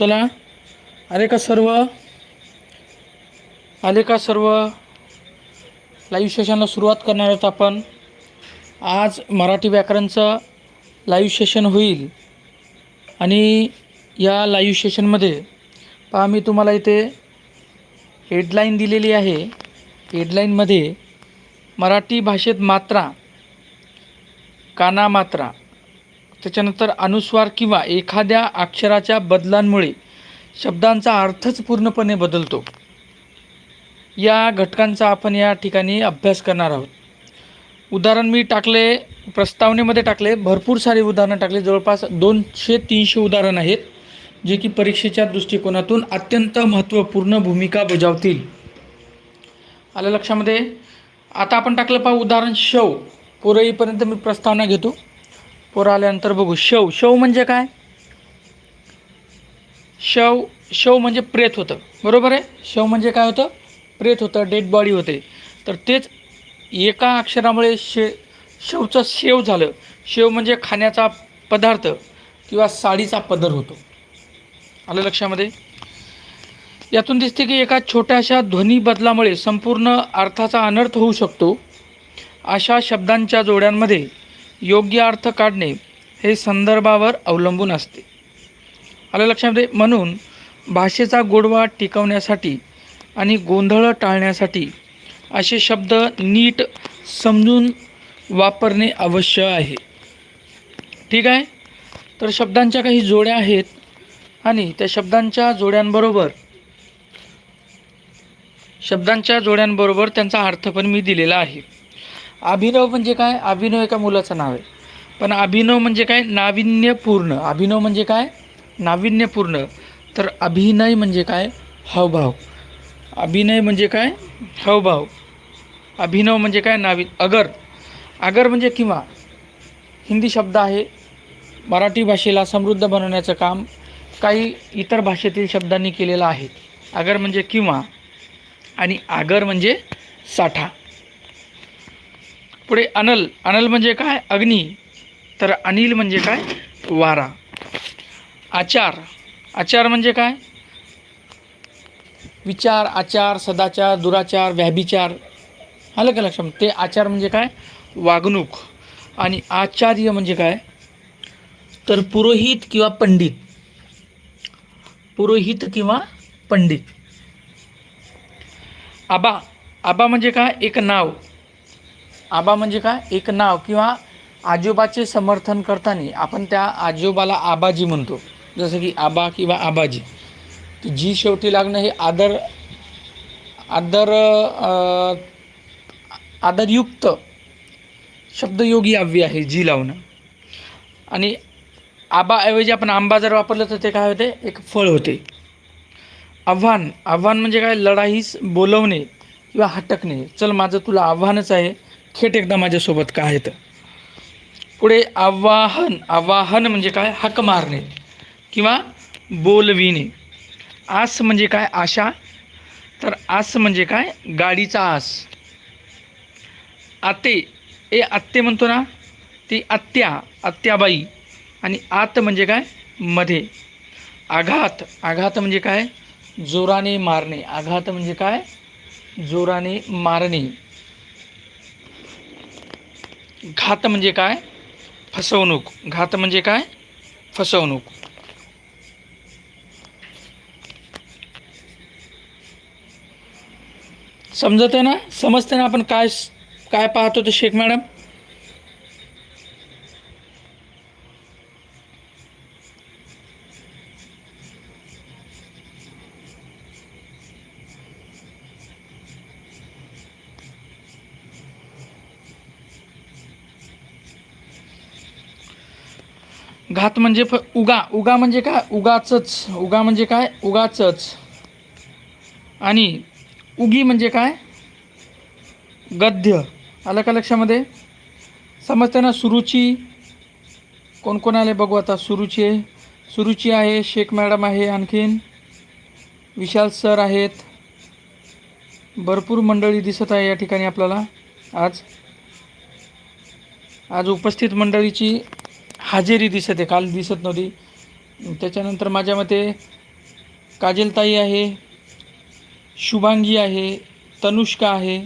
चला. आले का सर्व? आले का सर्व? लाईव्ह सेशनला सुरुवात करणार आहोत आपण. आज मराठी व्याकरणचं लाईव्ह सेशन होईल. आणि या लाईव्ह सेशनमध्ये पहा मी तुम्हाला इथे हेडलाईन दिलेली आहे. हेडलाईनमध्ये मराठी भाषेत मात्रा काना मात्रा. त्याच्यानंतर अनुस्वार किंवा एखाद्या अक्षराच्या बदलांमुळे शब्दांचा अर्थच पूर्णपणे बदलतो. या घटकांचा आपण या ठिकाणी अभ्यास करणार आहोत. उदाहरण मी टाकले प्रस्तावनेमध्ये टाकले भरपूर सारे उदाहरणं टाकले. जवळपास दोनशे तीनशे उदाहरण आहेत जे की परीक्षेच्या दृष्टिकोनातून अत्यंत महत्त्वपूर्ण भूमिका बजावतील. आलं लक्षामध्ये? आता आपण टाकलं पहा उदाहरण शव पुरईपर्यंत मी प्रस्तावना घेतो. पोर आल्यानंतर बघू. शव शव म्हणजे काय? शव शव म्हणजे प्रेत होतं. बरोबर आहे? शव म्हणजे काय होतं? प्रेत होतं डेड बॉडी होते. तर तेच एका अक्षरामुळे शे शवचं शेव झालं. शेव म्हणजे खाण्याचा पदार्थ किंवा साडीचा पदर होतो. आलं लक्षामध्ये? यातून दिसते की एका छोट्याशा ध्वनी बदलामुळे संपूर्ण अर्थाचा अनर्थ होऊ शकतो. अशा शब्दांच्या जोड्यांमध्ये योग्य अर्थ काढणे हे संदर्भावर अवलंबून असते. आलं लक्षामध्ये म्हणून भाषेचा गोडवा टिकवण्यासाठी आणि गोंधळ टाळण्यासाठी असे शब्द नीट समजून वापरणे आवश्यक आहे. ठीक आहे? तर शब्दांच्या काही जोड्या आहेत आणि त्या शब्दांच्या जोड्यांबरोबर शब्दांच्या जोड्यांबरोबर त्यांचा अर्थ पण मी दिलेला आहे. अभिनव म्हणजे काय? अभिनव एका मुलाचं नाव आहे. पण अभिनव म्हणजे काय? नाविन्यपूर्ण. अभिनव म्हणजे काय? नाविन्यपूर्ण. तर अभिनय म्हणजे काय? हावभाव. अभिनय म्हणजे काय? हावभाव. अभिनव म्हणजे काय? नावी अगर. अगर म्हणजे किंवा. हिंदी शब्द आहे. मराठी भाषेला समृद्ध बनवण्याचं काम काही इतर भाषेतील शब्दांनी केलेलं आहे. अगर म्हणजे किंवा आणि आगर म्हणजे साठा. पुढे अनल. अनल म्हणजे काय? अग्नी. तर अनिल म्हणजे काय? वारा. आचार. आचार म्हणजे काय? विचार आचार सदाचार दुराचार व्याभिचार. आलं का लक्षात? ते आचार म्हणजे काय? वागणूक. आणि आचार्य म्हणजे काय? तर पुरोहित किंवा पंडित. पुरोहित किंवा पंडित. आबा. आबा म्हणजे काय? एक नाव. आबा म्हणजे काय? एक नाव किंवा आजोबाचे समर्थन करताना आपण त्या आजोबाला आबाजी म्हणतो. जसं की आबा किंवा आबाजी. की जी शेवटी लागणं हे आदर आदर आदरयुक्त शब्दयोगी अव्यय आहे जी लावणं. आणि आबाऐवजी आपण आंबा जर वापरलं तर ते काय होते? एक फळ होते. आव्हान आव्हान म्हणजे काय? लढाईस बोलवणे किंवा हटकणे. चल माझं तुला आव्हानच आहे. खेट एकदा माझ्यासोबत काय येतं पुढे आवाहन आवाहन म्हणजे काय? हक मारणे किंवा बोलविणे. आस म्हणजे काय? आशा. तर आस म्हणजे काय? गाडीचा आस. आते. ए आत्ते म्हणतो ना? ती आत्या आत्याबाई. आणि आत म्हणजे काय? मध्ये. आघात. आघात म्हणजे काय? जोराने मारणे. आघात म्हणजे काय? जोराने मारणे. घात म्हणजे काय? फसवणूक. घात म्हणजे काय? फसवणूक. समजत आहे ना? समजते ना आपण काय काय पाहतो ते शेख मॅडम? भात म्हणजे फ उगा. उगा म्हणजे काय? उगाचच. उगा म्हणजे काय? उगाचच. आणि उगी म्हणजे काय? गद्य. आलं का लक्षामध्ये? समजते ना सुरुची? कोण कोण आले बघू आता सुरुची आहे. सुरुची आहे शेख मॅडम आहे आणखीन. विशाल सर आहेत. भरपूर मंडळी दिसत आहे या ठिकाणी आपल्याला. आज. आज उपस्थित मंडळीची हाजेरी दिसत आहे काल दिसत नव्हती. त्याच्यानंतर माझ्या मते काजलताई आहे शुभांगी आहे तनुष्का आहे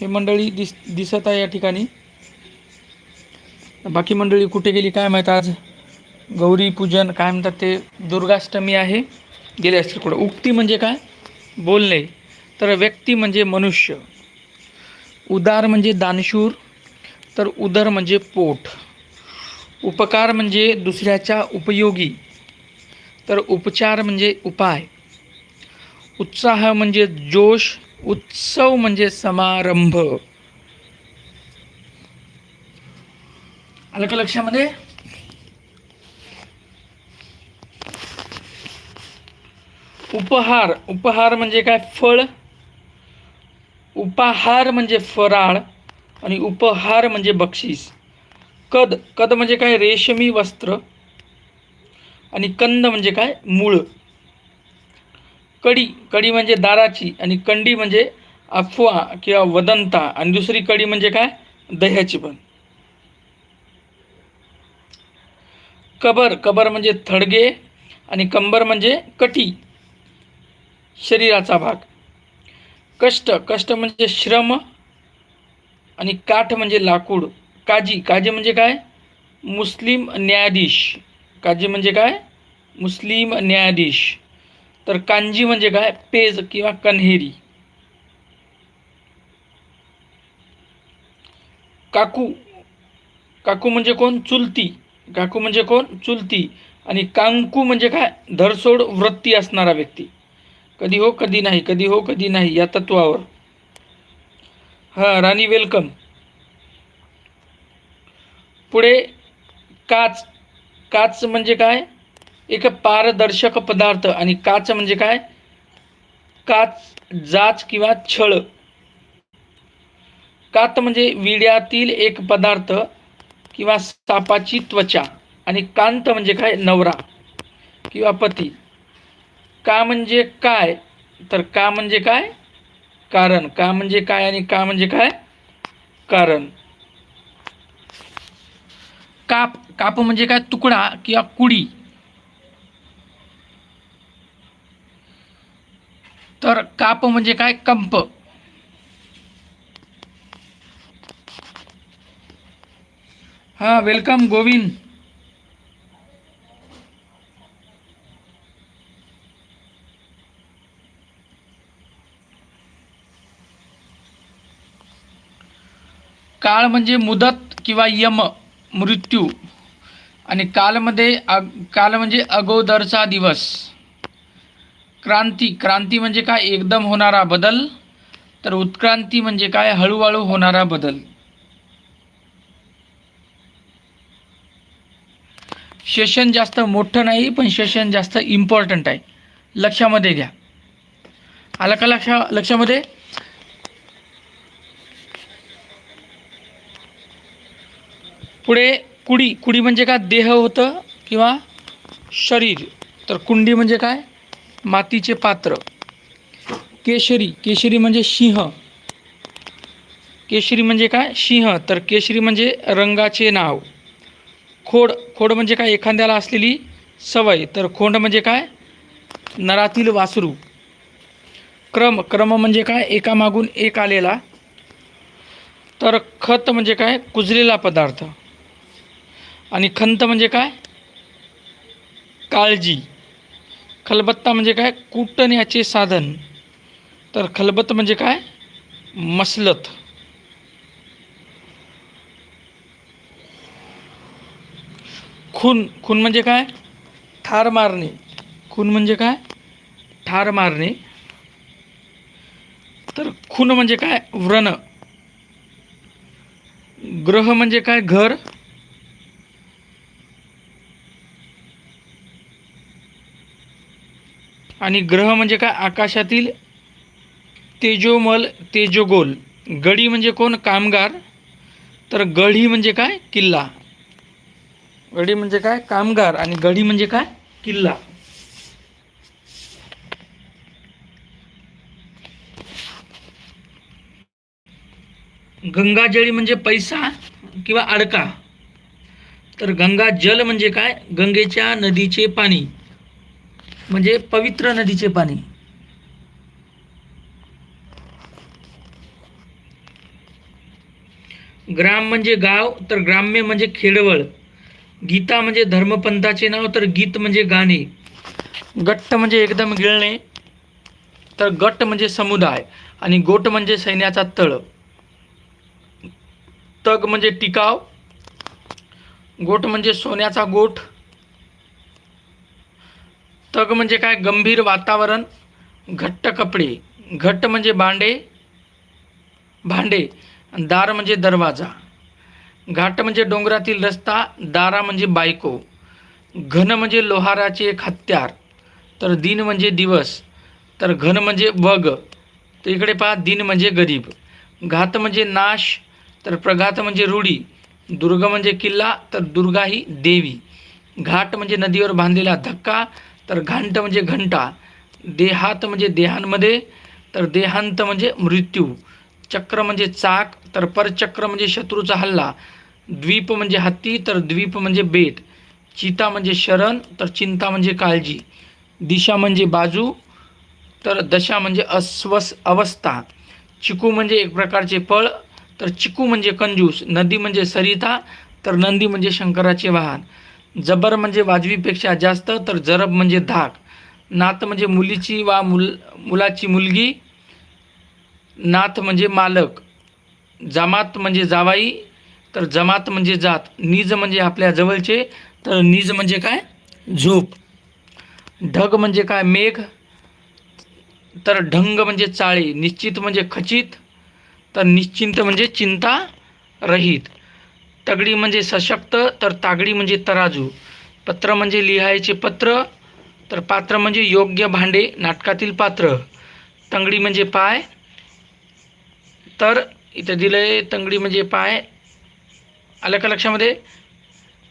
हे मंडळी दिस दिसत आहे या ठिकाणी. बाकी मंडळी कुठे गेली काय माहीत आज? गौरी पूजन काय म्हणतात ते दुर्गाष्टमी आहे. गेले असतील कुठं. उक्ती म्हणजे काय? बोलणे. तर व्यक्ती म्हणजे मनुष्य. उदार म्हणजे दानशूर. तर उदर म्हणजे पोट. उपकार म्हणजे दुसऱ्याच्या उपयोगी. तर उपचार म्हणजे उपाय. उत्साह म्हणजे जोश उत्सव म्हणजे समारंभ. आलं का लक्षामध्ये? उपहार. उपहार म्हणजे काय? फळ. उपाहार म्हणजे फराळ. आणि उपहार म्हणजे बक्षीस. कद कद म्हणजे काय? रेशमी वस्त्र. आणि कंद म्हणजे काय? मूळ. कडी कडी म्हणजे दाराची आणि कंडी म्हणजे अफवा किंवा वदंता. आणि दुसरी कडी म्हणजे काय? दह्याची पण. कबर कबर म्हणजे थडगे आणि कंबर म्हणजे कटी शरीराचा भाग. कष्ट कष्ट म्हणजे श्रम आणि काठ म्हणजे लाकूड. काजी. काजी म्हणजे काय? मुस्लिम न्यायाधीश. काजी म्हणजे काय? मुस्लिम न्यायाधीश. तर कांजी म्हणजे काय? पेज किंवा कन्हेरी. काकू. काकू म्हणजे कोण? चुलती. काकू म्हणजे कोण? चुलती. आणि कांकू म्हणजे काय? धरसोड वृत्ती असणारा व्यक्ती. कधी हो कधी नाही. कधी हो कधी नाही. या तत्वावर. हां राणी वेलकम पुढे काच काच म्हणजे काय? एक पारदर्शक पदार्थ आणि काच म्हणजे काय? काच जाच किंवा छळ. कात म्हणजे विड्यातील एक पदार्थ किंवा सापाची त्वचा आणि कांत म्हणजे काय? नवरा किंवा पती. का म्हणजे काय? तर का म्हणजे काय? कारण. का म्हणजे काय आणि का म्हणजे काय? कारण. काप काप म्हणजे काय? तुकडा किंवा कुडी. तर काप म्हणजे काय? कंप. हा वेलकम गोविंद. काळ म्हणजे मुदत किंवा यम मृत्यू. आणि कालमध्ये अग काल म्हणजे अगोदरचा दिवस. क्रांती क्रांती म्हणजे काय? एकदम होणारा बदल. तर उत्क्रांती म्हणजे काय? हळूहळू होणारा बदल. सेशन जास्त मोठं नाही पण सेशन जास्त इम्पॉर्टंट आहे. लक्षामध्ये घ्या. आलं का लक्षा? लक्षामध्ये? पुढे कुडी कुडी म्हणजे काय? देह होतं किंवा शरीर. तर कुंडी म्हणजे काय? मातीचे पात्र. केशरी. केशरी म्हणजे सिंह. केशरी म्हणजे काय? सिंह. तर केशरी म्हणजे रंगाचे नाव. खोड. खोड म्हणजे काय? एखाद्याला असलेली सवय. तर खोंड म्हणजे काय? नरातील वासरू. क्रम. क्रम म्हणजे काय? एकामागून एक आलेला. तर खत म्हणजे काय? कुजलेला पदार्थ. आणि खंत म्हणजे काय? काळजी. खलबत्ता म्हणजे काय? कुटण्याचे साधन. तर खलबत म्हणजे काय? मसलत. खून. खून म्हणजे काय? ठार मारणे. खून म्हणजे काय? ठार मारणे. तर खून म्हणजे काय? व्रण. ग्रह म्हणजे काय? घर. आणि ग्रह म्हणजे काय? आकाशातील तेजोमल तेजोगोल. गडी म्हणजे कोण? कामगार. तर गढी म्हणजे काय? किल्ला. गडी म्हणजे काय? कामगार. आणि गढी म्हणजे काय? किल्ला. गंगाजळी म्हणजे पैसा किंवा अडका. तर गंगा जल म्हणजे काय? गंगेच्या नदीचे पाणी. म्हणजे पवित्र नदीचे पाणी. ग्राम म्हणजे गाव तर ग्राम्य म्हणजे खेडवळ. गीता म्हणजे धर्मपंथाचे नाव तर गीत म्हणजे गाणे. गट्ट म्हणजे एकदम गिळणे तर गट म्हणजे समुदाय आणि गोट म्हणजे सैन्याचा तळ. तग म्हणजे टिकाव गोट म्हणजे सोन्याचा गोठ. तग म्हणजे काय? गंभीर वातावरण घट्ट कपडे. घट्ट म्हणजे भांडे भांडे. दार म्हणजे दरवाजा. घाट म्हणजे डोंगरातील रस्ता दारा म्हणजे बायको. घन म्हणजे लोहाराचे एक हत्यार. तर दिन म्हणजे दिवस. तर घन म्हणजे वग. तर इकडे पहा दिन म्हणजे गरीब. घात म्हणजे नाश. तर प्रघात म्हणजे रूढी. दुर्ग म्हणजे किल्ला. तर दुर्गा ही देवी. घाट म्हणजे नदीवर बांधलेला धक्का. तर घांट म्हणजे घंटा देहात म्हणजे देहांमध्ये तर देहांत म्हणजे मृत्यू चक्र म्हणजे चाक तर परचक्र म्हणजे शत्रूचा हल्ला द्वीप म्हणजे हत्ती तर द्वीप म्हणजे बेट चिता म्हणजे शरण तर चिंता म्हणजे काळजी दिशा म्हणजे बाजू तर दशा म्हणजे अस्वस अवस्था चिकू म्हणजे एक प्रकारचे फळ तर चिकू म्हणजे कंजूस नदी म्हणजे सरिता तर नंदी म्हणजे शंकराचे वाहन जबर म्हणजे वाजवीपेक्षा जास्त तर जरब म्हणजे धाक. नात म्हणजे मुलीची वा मुल मुलाची मुलगी. नाथ म्हणजे मालक. जमात म्हणजे जावाई तर जमात म्हणजे जात. निज म्हणजे आपल्या जवळचे तर निज म्हणजे काय? झोप. ढग म्हणजे काय? मेघ. तर ढंग म्हणजे चाळे. निश्चित म्हणजे खचित. तर निश्चिंत म्हणजे चिंता रहित तगडी म्हणजे सशक्त तर तागडी म्हणजे तराजू. पत्र म्हणजे लिहायचे पत्र तर पात्र म्हणजे योग्य भांडे नाटकातील पात्र. तंगडी म्हणजे पाय तर इथं दिलं आहे तंगडी म्हणजे पाय. आलं का लक्षामध्ये?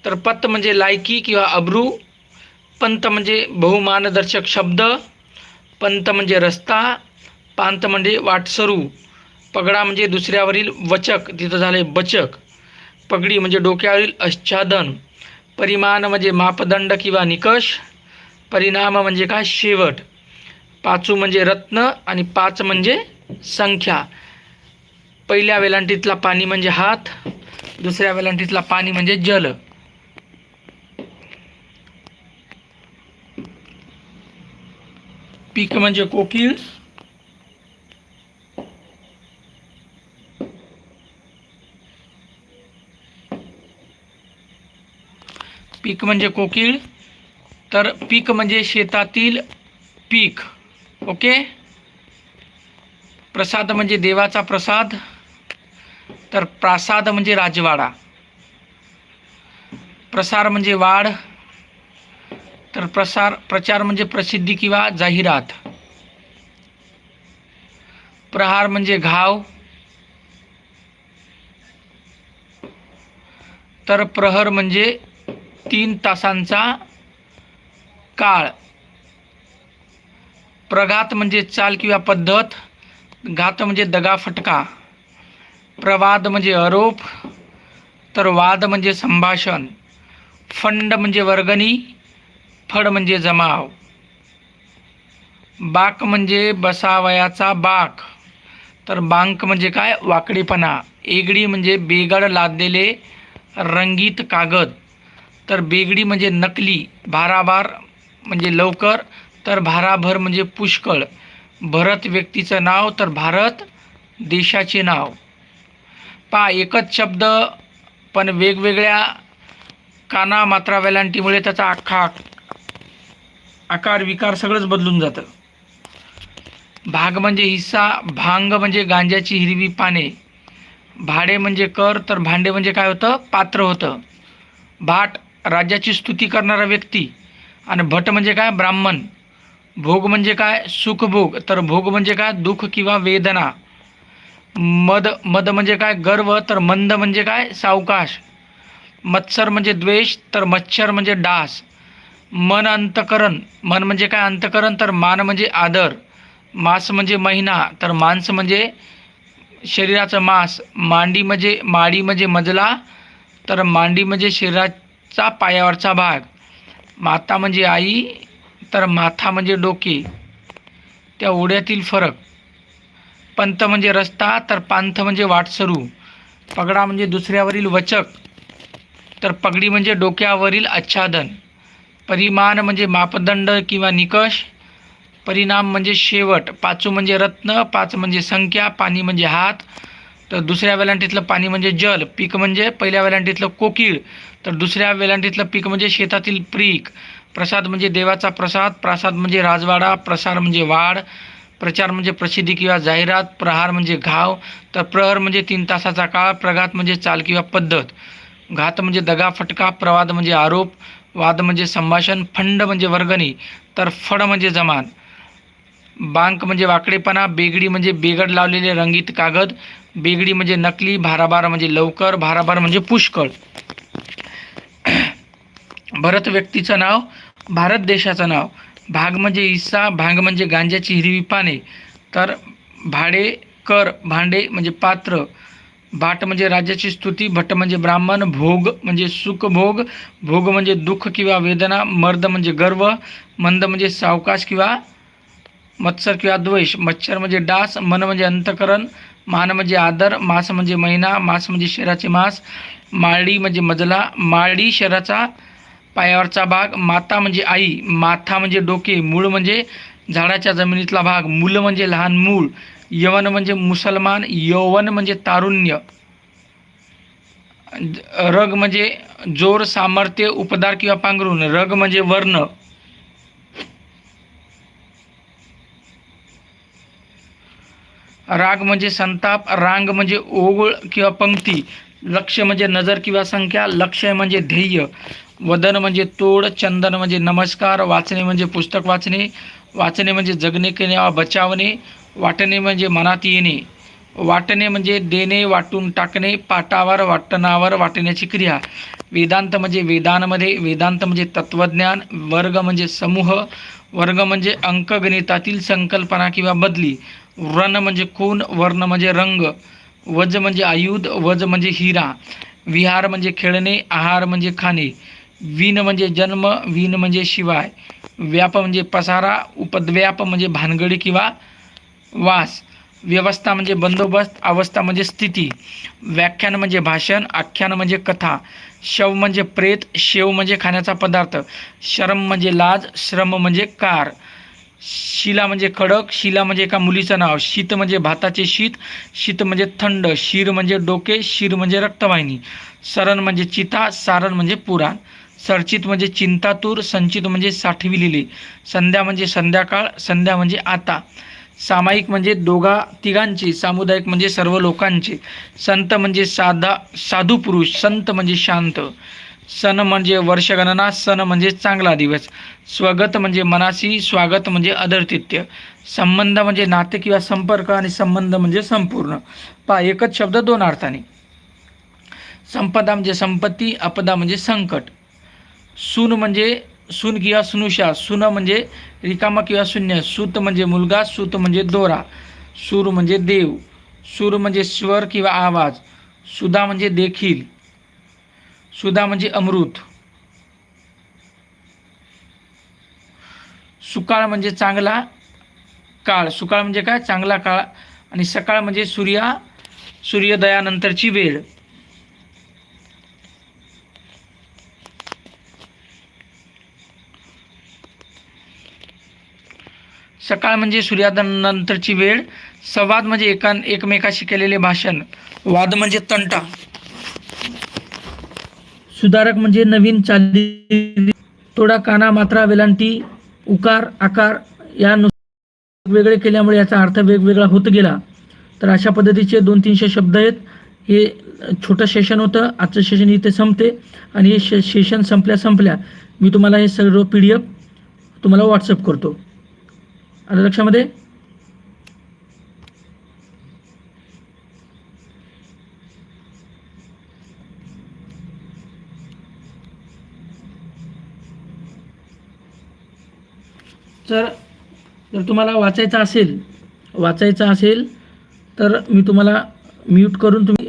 तर पत म्हणजे लायकी किंवा अब्रू पंत म्हणजे बहुमानदर्शक शब्द पंत म्हणजे रस्ता पांत म्हणजे वाटसरू पगडा म्हणजे दुसऱ्यावरील वचक तिथं झालं आहे बचक. पगडी म्हणजे डोक्यावरील आच्छादन. परिमाण म्हणजे मापदंड किंवा निकष. परिणाम म्हणजे काय? शेवट. पाचू म्हणजे रत्न आणि पाच म्हणजे संख्या. पहिल्या वेलांटीतला पाणी म्हणजे हात दुसऱ्या वेलांटीतला पाणी म्हणजे जल. पीक म्हणजे कोकिळ पीक म्हणजे कोकिळ तर पीक म्हणजे शेतातील पीक. ओके? प्रसाद म्हणजे देवाचा प्रसाद तर प्रासाद म्हणजे राजवाडा. प्रसार म्हणजे वाढ तर प्रसार प्रचार म्हणजे प्रसिद्धी किंवा जाहिरात. प्रहार म्हणजे घाव तर प्रहर म्हणजे तीन तासांचा काळ. प्रघात म्हणजे चाल किंवा पद्धत घात म्हणजे दगा फटका प्रवाद म्हणजे आरोप तर वाद म्हणजे संभाषण फंड म्हणजे वर्गणी फड म्हणजे जमाव. बाक म्हणजे बसावयाचा बाक तर बांक म्हणजे काय? वाकडीपणा. एगडी म्हणजे बेगड लादलेले रंगीत कागद. तर बेगडी म्हणजे नकली भाराभार म्हणजे लवकर तर भाराभर म्हणजे पुष्कळ. भरत व्यक्तीचं नाव तर भारत देशाचे नाव. पा एकच शब्द पण वेगवेगळ्या काना मात्रा वेलांटीमुळे त्याचा अख्खा आकार विकार सगळंच बदलून जातं. भाग म्हणजे हिस्सा भांग म्हणजे गांज्याची हिरवी पाने. भाडे म्हणजे कर तर भांडे म्हणजे काय होतं? पात्र होतं. भाट राज्याची स्तुती करणारा व्यक्ती. आणि भट म्हणजे काय? ब्राह्मण. भोग म्हणजे काय? सुखभोग. तर भोग म्हणजे काय? दुःख किंवा वेदना. मद मद म्हणजे काय? गर्व. तर मंद म्हणजे काय? सावकाश. मत्सर म्हणजे द्वेष. तर मच्छर म्हणजे डास. मन अंतकरण. मन म्हणजे काय? अंतकरण. तर मान म्हणजे आदर. मास म्हणजे महिना. तर मांस म्हणजे शरीराचं मांस. मांडी म्हणजे माडी म्हणजे मजला. तर मांडी म्हणजे चा पायावरचा भाग. माता म्हणजे आई तर माथा म्हणजे डोके. त्या ओढ्यातील फरक. पंथ म्हणजे रस्ता तर पांथ म्हणजे वाटसरू. पगडा म्हणजे दुसऱ्यावरील वचक. तर पगडी म्हणजे डोक्यावरील आच्छादन. परिमाण म्हणजे मापदंड किंवा निकष. परिणाम म्हणजे शेवट. पाचू म्हणजे रत्न पाच म्हणजे संख्या पाणी म्हणजे हात. तर दुसऱ्या वेलांटीतलं पाणी म्हणजे जल. पीक म्हणजे पहिल्या वेलांटीतलं कोकिळ. तर दुसऱ्या वेलांटीतलं पीक म्हणजे शेतातील पीक प्रसाद म्हणजे देवाचा प्रसाद प्रासाद म्हणजे राजवाडा प्रसार म्हणजे वाढ प्रचार म्हणजे प्रसिद्धी किंवा जाहिरात प्रहार म्हणजे घाव तर प्रहर म्हणजे तीन तासाचा काळ प्रघात म्हणजे चाल किंवा पद्धत. घात म्हणजे दगा फटका प्रवाद म्हणजे आरोप वाद म्हणजे संभाषण फंड म्हणजे वर्गणी तर फड म्हणजे जमान. बांक म्हणजे वाकडेपणा बेगडी म्हणजे बेगड लावलेले रंगीत कागद बेगडी म्हणजे नकली भाराबार म्हणजे लवकर भाराबार म्हणजे पुष्कळ. भरत व्यक्तीचं नाव भारत देशाचं नाव. भाग म्हणजे हिस्सा भांग म्हणजे गांज्याची हिरवी पाने तर भाडे कर भांडे म्हणजे पात्र. भाट म्हणजे राज्याची स्तुती भट म्हणजे ब्राह्मण भोग म्हणजे सुखभोग भोग म्हणजे दुःख किंवा वेदना मर्द म्हणजे गर्व मंद म्हणजे सावकाश किंवा मत्सर किंवा द्वेष. मच्छर म्हणजे डास मन म्हणजे अंतकरण मान म्हणजे आदर मास म्हणजे महिना मास म्हणजे शरीराचे मास माळी म्हणजे मजला माळी शरीराचा पायावरचा भाग माता म्हणजे आई माथा म्हणजे डोके मूळ म्हणजे झाडाच्या जमिनीतला भाग मूल म्हणजे लहान मूळ यवन म्हणजे मुसलमान यवन म्हणजे तारुण्य रग म्हणजे जोर सामर्थ्य उपदार किंवा पांघरून रग म्हणजे वर्ण. राग म्हणजे संताप रांग म्हणजे ओघळ किंवा पंक्ती लक्ष म्हणजे नजर किंवा संख्या लक्ष म्हणजे ध्येय. वदन म्हणजे तोड चंदन म्हणजे नमस्कार वाचणे म्हणजे पुस्तक वाचणे वाचणे म्हणजे जगणे किंवा बचावणे वाटणे म्हणजे मनात येणे. वाटणे म्हणजे देणे वाटून टाकणे पाटावर वाटणावर वाटण्याची क्रिया. वेदांत म्हणजे वेदांमध्ये वेदांत म्हणजे तत्त्वज्ञान वर्ग म्हणजे समूह वर्ग म्हणजे अंकगणितातील संकल्पना किंवा बदली. व्रण म्हणजे खून वर्ण म्हणजे रंग वज म्हणजे आयुध वज म्हणजे हिरा. विहार म्हणजे खेळणे आहार म्हणजे खाणे. विन म्हणजे जन्म विन म्हणजे शिवाय व्याप म्हणजे पसारा उपद्व्याप म्हणजे भानगडी किंवा वास व्यवस्था म्हणजे बंदोबस्त अवस्था म्हणजे स्थिती व्याख्यान म्हणजे भाषण आख्यान म्हणजे कथा शव म्हणजे प्रेत शेव म्हणजे खाण्याचा पदार्थ शरम म्हणजे लाज श्रम म्हणजे कार शिला म्हणजे खडक शिला म्हणजे एका मुलीचं नाव शीत म्हणजे भाताचे शीत शीत म्हणजे थंड शिर म्हणजे डोके शिर म्हणजे रक्तवाहिनी सरण म्हणजे चिता सारण म्हणजे पुराण सरचित म्हणजे चिंतातूर संचित म्हणजे साठविलेले संध्या म्हणजे संध्याकाळ संध्या म्हणजे आता. सामायिक म्हणजे दोघा तिघांचे सामुदायिक म्हणजे सर्व लोकांचे. संत म्हणजे साधा साधू पुरुष संत म्हणजे शांत. सण म्हणजे वर्षगणना सण म्हणजे चांगला दिवस. स्वगत म्हणजे मनासी स्वागत म्हणजे अदरतित्य संबंध म्हणजे नाते किंवा संपर्क आणि संबंध म्हणजे संपूर्ण. पा एकच शब्द दोन अर्थाने. संपदा म्हणजे संपत्ती अपदा म्हणजे संकट. सून म्हणजे सून किंवा सुनुषा सुन म्हणजे रिकामा किंवा शून्य सूत म्हणजे मुलगा सूत म्हणजे दोरा सूर म्हणजे देव सूर म्हणजे स्वर किंवा आवाज सुधा म्हणजे देखील सुधा म्हणजे अमृत सुकाळ म्हणजे चांगला काळ सुकाळ म्हणजे काय? चांगला काळ आणि सकाळ म्हणजे सूर्या सूर्योदयानंतरची वेळ. सकाळ म्हणजे सूर्यादनंतरची वेळ संवाद म्हणजे एका एकमेकाशी केलेले भाषण वाद म्हणजे तंटा. सुधारक म्हणजे नवीन चाली तोडा काना मात्रा वेलांटी उकार आकार या वेगळे केल्यामुळे याचा अर्थ वेगवेगळा होत गेला. तर अशा पद्धतीचे दोन तीनशे शब्द आहेत. हे छोटं सेशन होतं. आजचं सेशन इथे संपते. आणि हे शे सेशन संपल्या संपल्या मी तुम्हाला हे सर्व पी डी एफ तुम्हाला व्हॉट्सअप करतो. आलं लक्षामध्ये? तर जर तुम्हाला वाचायचं असेल वाचायचं असेल तर मी तुम्हाला म्यूट करून तुम्ही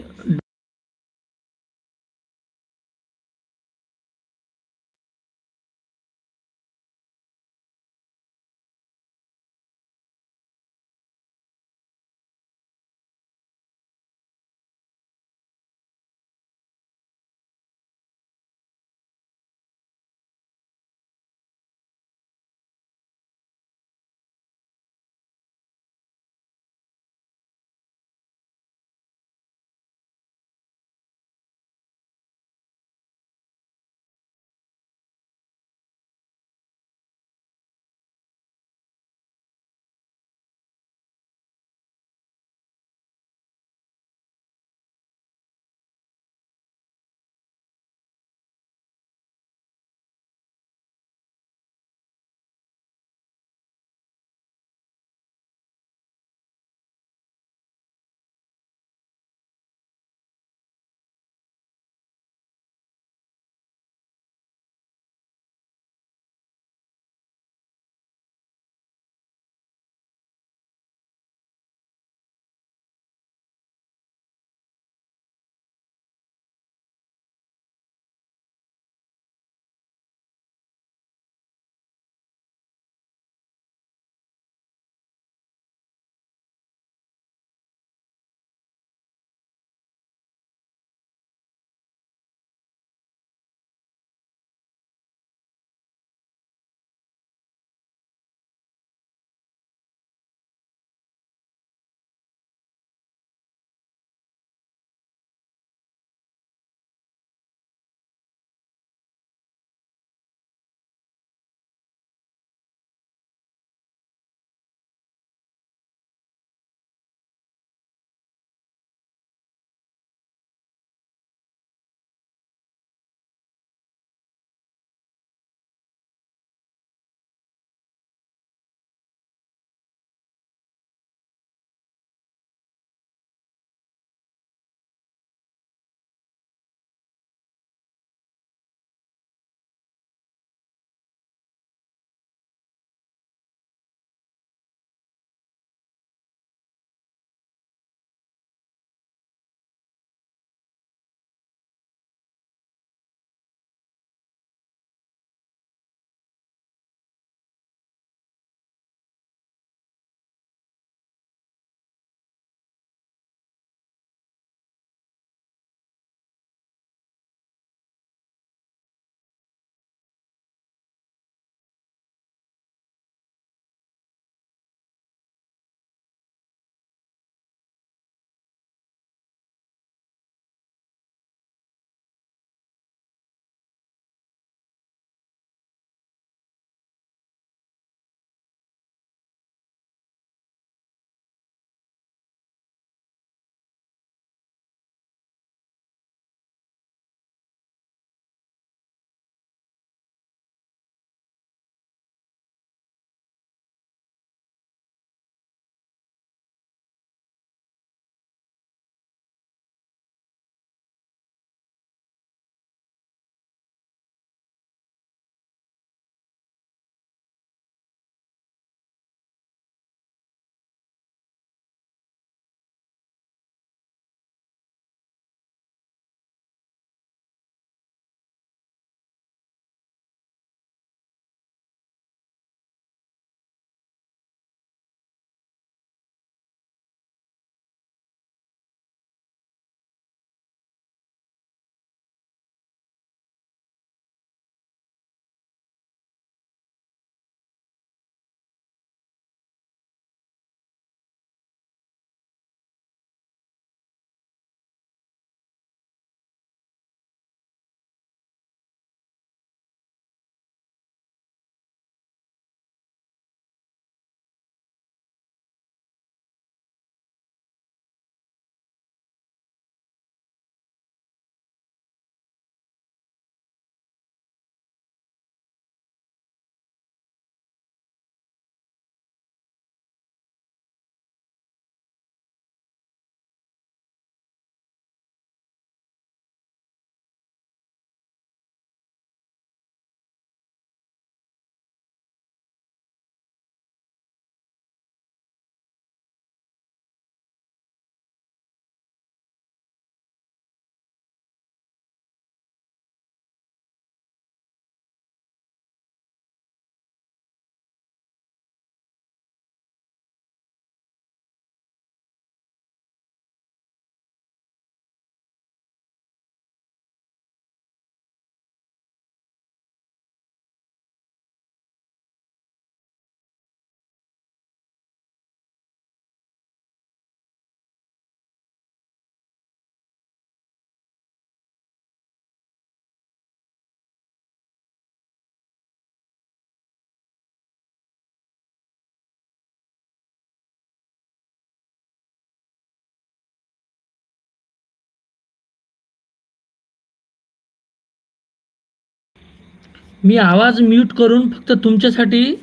मी आवाज म्यूट करून फक्त तुमच्यासाठी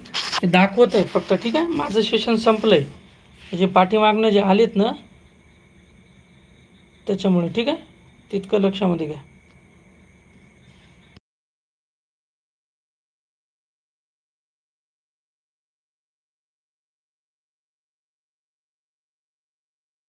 दाखवत आहे फक्त ठीक आहे? माझं सेशन संपलं आहे जे पाठीमागणं जे आलेत ना त्याच्यामुळे ठीक आहे? तितकं लक्षामध्ये घ्या.